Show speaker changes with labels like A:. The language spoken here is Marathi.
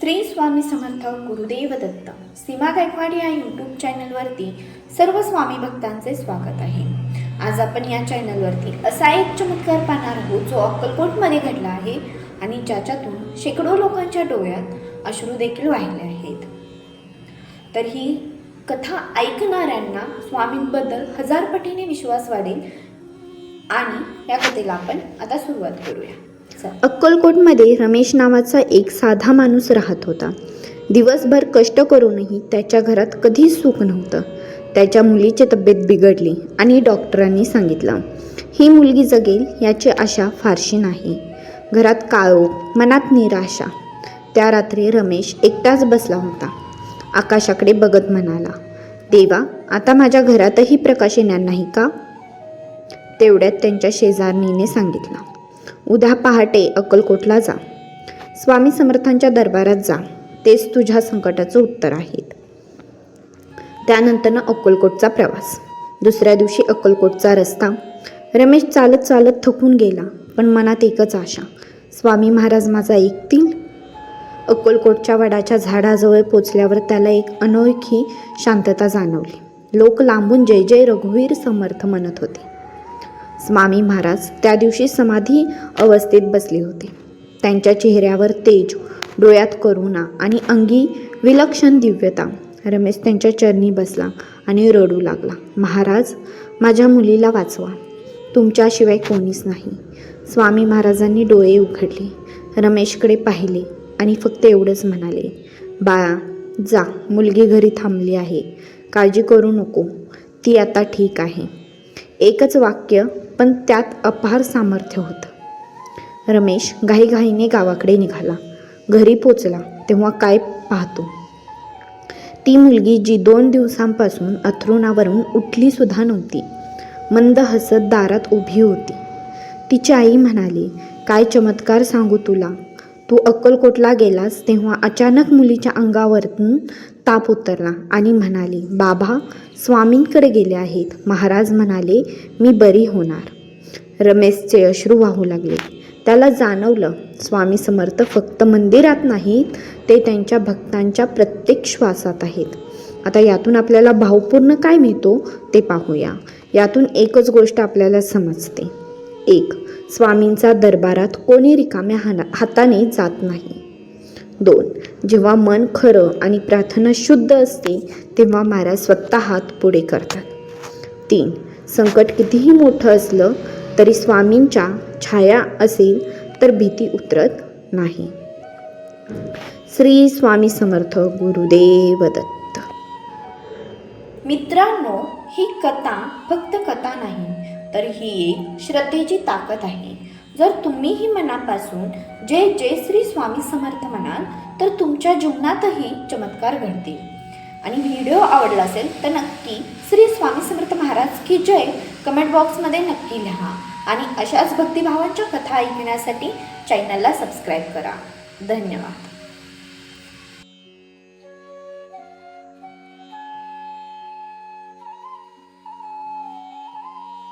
A: स्त्री स्वामी समर्थ गुरुदेव दत्त. सीमा गायकवाड या यूट्यूब चॅनलवरती सर्व स्वामी भक्तांचे स्वागत आहे. आज आपण या चॅनलवरती असा एक चमत्कार पाहणार आहोत जो अक्कलकोटमध्ये घडला आहे आणि ज्याच्यातून शेकडो लोकांच्या डोळ्यात अश्रू देखील वाहिले आहेत. तर ही कथा ऐकणाऱ्यांना स्वामींबद्दल हजार पटीने विश्वास वाढेल आणि या कथेला आपण आता सुरुवात करूया.
B: अक्कलकोटमध्ये रमेश नावाचा एक साधा माणूस राहत होता. दिवसभर कष्ट करूनही त्याच्या घरात कधीच सुख नव्हतं. त्याच्या मुलीची तब्येत बिघडली आणि डॉक्टरांनी सांगितलं ही मुलगी जगेल याची आशा फारशी नाही. घरात काळोख मनात निराशा. त्या रात्री रमेश एकटाच बसला होता. आकाशाकडे बघत म्हणाला देवा आता माझ्या घरातही प्रकाश येणार नाही का? तेवढ्यात त्यांच्या शेजारणीने सांगितलं उद्या पहाटे अक्कलकोटला जा. स्वामी समर्थांच्या दरबारात जा. तेच तुझ्या संकटाचं उत्तर आहेत त्यानंतरनं अक्कलकोटचा प्रवास. दुसऱ्या दिवशी अक्कलकोटचा रस्ता. रमेश चालत चालत थकून गेला पण मनात एकच आशा. स्वामी महाराज माझा ऐकतील? अक्कलकोटच्या वडाच्या झाडाजवळ पोचल्यावर त्याला एक अनोळखी शांतता जाणवली. लोक लांबून जय जय रघुवीर समर्थ म्हणत होते. स्वामी महाराज त्या दिवशी समाधी अवस्थेत बसले होते. त्यांच्या चेहऱ्यावर तेज डोळ्यात करुणा आणि अंगी विलक्षण दिव्यता. रमेश त्यांच्या चरणी बसला आणि रडू लागला. महाराज माझ्या मुलीला वाचवा. तुमच्याशिवाय कोणीच नाही. स्वामी महाराजांनी डोळे उघडले. रमेशकडे पाहिले आणि फक्त एवढंच म्हणाले बाळा जा. मुलगी घरी थांबली आहे. काळजी करू नको. ती आता ठीक आहे. एकच वाक्य पण त्यात अपार सामर्थ्य होतं. रमेश घाईघाईने गावाकडे निघाला. घरी पोचला तेव्हा काय पाहतो? ती मुलगी जी दोन दिवसांपासून अथरुणावरून उठली सुद्धा नव्हती. मंद हसत दारात उभी होती. तिची आई म्हणाली काय चमत्कार सांगू तुला. तू अक्कलकोटला गेलास तेव्हा अचानक मुलीच्या अंगावरून ताप उतरला आणि म्हणाली बाबा स्वामींकडे गेले आहेत. महाराज म्हणाले मी बरी होणार. रमेशचे अश्रू वाहू लागले. त्याला जाणवलं स्वामी समर्थ फक्त मंदिरात नाहीत ते त्यांच्या भक्तांच्या प्रत्येक श्वासात आहेत. आता यातून आपल्याला भावपूर्ण काय मिळतो ते पाहूया. यातून एकच गोष्ट आपल्याला समजते. एक स्वामींचा दरबारात कोणी रिकाम्या हाना हाताने जात नाही. दोन जेव्हा मन खरं आणि प्रार्थना शुद्ध असते तेव्हा महाराज स्वतः हात पुढे करतात. तीन संकट कितीही मोठं असलं तरी स्वामींच्या छाया असेल तर भीती उतरत नाही. श्री स्वामी समर्थ गुरुदेव दत्त.
A: मित्रांनो ही कथा फक्त कथा नाही तर ही एक श्रद्धेची ताकद आहे. जर तुम्हीही मनापासून जे जय श्री स्वामी समर्थ म्हणाल तर तुमच्या जीवनातही चमत्कार घडतील. आणि व्हिडिओ आवडला असेल तर नक्की श्री स्वामी समर्थ महाराज की जय कमेंट बॉक्समध्ये नक्की लिहा. आणि अशाच भक्तिभावांच्या कथा ऐकण्यासाठी चॅनलला सबस्क्राईब करा. धन्यवाद.